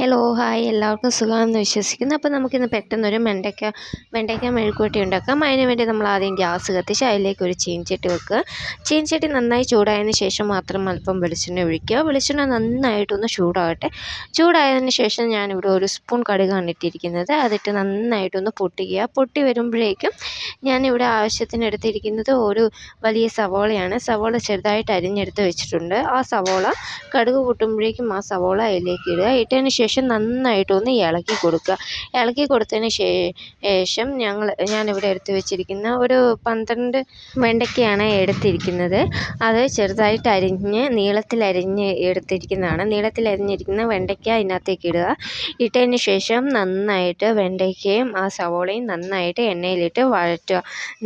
Hello hi എല്ലാവർക്കും സുഖമാണെന്ന് വിശ്വസിക്കുന്നു. അപ്പോൾ നമുക്കിന്ന് പെട്ടെന്നൊരു വെണ്ടയ്ക്ക വെണ്ടയ്ക്ക മെഴുക്കുവട്ടി ഉണ്ടാക്കാം. അതിന് വേണ്ടി നമ്മൾ ആദ്യം ഗ്യാസ് കത്തിച്ച് അതിലേക്ക് ഒരു ചീൻചട്ടി വെക്കുക. ചീൻചട്ടി നന്നായി ചൂടായതിന് ശേഷം മാത്രം അല്പം വെളിച്ചെണ്ണ ഒഴിക്കുക. വെളിച്ചെണ്ണ നന്നായിട്ടൊന്ന് ചൂടാകട്ടെ ചൂടായതിന് ശേഷം ഞാനിവിടെ ഒരു സ്പൂൺ കടുകാണ് ഇട്ടിരിക്കുന്നത്. അതിട്ട് നന്നായിട്ടൊന്ന് പൊട്ടിക്കുക പൊട്ടി വരുമ്പോഴേക്കും ഞാനിവിടെ ആവശ്യത്തിന് എടുത്തിരിക്കുന്നത് ഒരു വലിയ സവോളയാണ്. സവോള ചെറുതായിട്ട് അരിഞ്ഞെടുത്ത് വെച്ചിട്ടുണ്ട്. ആ സവോള കടുക് പൊട്ടുമ്പോഴേക്കും ആ സവോള അതിലേക്ക് ഇടുക. ഇട്ടതിന് ശേഷം നന്നായിട്ടൊന്ന് ഇളക്കി കൊടുക്കുക. ഇളക്കി കൊടുത്തതിന് ശേഷം ഞങ്ങൾ ഞാനിവിടെ എടുത്ത് വെച്ചിരിക്കുന്ന ഒരു പന്ത്രണ്ട് വെണ്ടയ്ക്കയാണ് എടുത്തിരിക്കുന്നത്. അത് ചെറുതായിട്ട് അരിഞ്ഞ് നീളത്തിൽ അരിഞ്ഞ് എടുത്തിരിക്കുന്നതാണ്. നീളത്തിൽ അരിഞ്ഞിരിക്കുന്ന വെണ്ടയ്ക്ക അതിനകത്തേക്ക് ഇടുക. ഇട്ടതിന് ശേഷം നന്നായിട്ട് വെണ്ടയ്ക്കയും ആ സവോളയും നന്നായിട്ട് എണ്ണയിലിട്ട് വഴറ്റുക.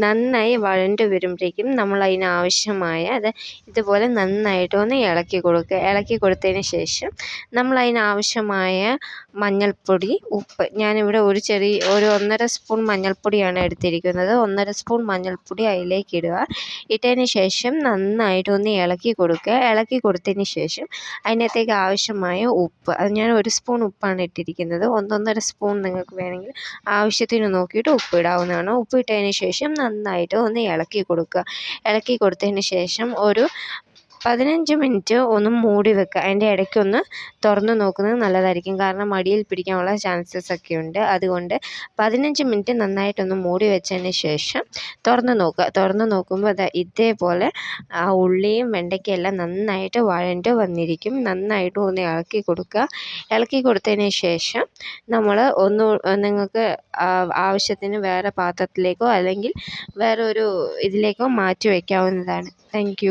നന്നായി വഴണ്ട് വരുമ്പോഴേക്കും നമ്മൾ അതിനാവശ്യമായ അത് ഇതുപോലെ നന്നായിട്ടൊന്ന് ഇളക്കി കൊടുക്കുക. ഇളക്കി കൊടുത്തതിന് ശേഷം നമ്മൾ അതിനാവശ്യമായ മഞ്ഞൾപ്പൊടി ഉപ്പ്. ഞാനിവിടെ ഒരു ചെറിയ ഒരു ഒന്നര സ്പൂൺ മഞ്ഞൾപ്പൊടിയാണ് എടുത്തിരിക്കുന്നത്. ഒന്നര സ്പൂൺ മഞ്ഞൾപ്പൊടി അതിലേക്ക് ഇടുക. ഇട്ടതിന് ശേഷം നന്നായിട്ടൊന്ന് ഇളക്കി കൊടുക്കുക. ഇളക്കി കൊടുത്തതിന് ശേഷം അതിനകത്തേക്ക് ആവശ്യമായ ഉപ്പ്. അത് ഞാൻ ഒരു സ്പൂൺ ഉപ്പാണ് ഇട്ടിരിക്കുന്നത്. ഒന്നൊന്നര സ്പൂൺ നിങ്ങൾക്ക് വേണമെങ്കിൽ ആവശ്യത്തിന് നോക്കിയിട്ട് ഉപ്പ് ഇടാവുന്നതാണ്. ഉപ്പ് ഇട്ടതിന് ശേഷം നന്നായിട്ട് ഒന്ന് ഇളക്കി കൊടുക്കുക. ഇളക്കി കൊടുത്തതിന് ശേഷം ഒരു പതിനഞ്ച് മിനിറ്റ് ഒന്ന് മൂടി വെക്കുക അതിന്റെ ഇടയ്ക്കൊന്ന് തുറന്ന് നോക്കുന്നത് നല്ലതായിരിക്കും. കാരണം മടിയിൽ പിടിക്കാനുള്ള ചാൻസസ് ഒക്കെ ഉണ്ട്. അതുകൊണ്ട് പതിനഞ്ച് മിനിറ്റ് നന്നായിട്ടൊന്ന് മൂടി വെച്ചതിന് ശേഷം തുറന്ന് നോക്കുക. തുറന്ന് നോക്കുമ്പോൾ അത് ഇതേപോലെ ആ ഉള്ളിയും വെണ്ടയ്ക്കയും എല്ലാം നന്നായിട്ട് വഴണ്ട് വന്നിരിക്കും. നന്നായിട്ട് ഒന്ന് ഇളക്കി കൊടുക്കുക. ഇളക്കി കൊടുത്തതിന് ശേഷം നമ്മൾ ഒന്ന് നിങ്ങൾക്ക് ആവശ്യത്തിന് വേറെ പാത്രത്തിലേക്കോ അല്ലെങ്കിൽ വേറെ ഒരു ഇതിലേക്കോ മാറ്റി വയ്ക്കാവുന്നതാണ് താങ്ക്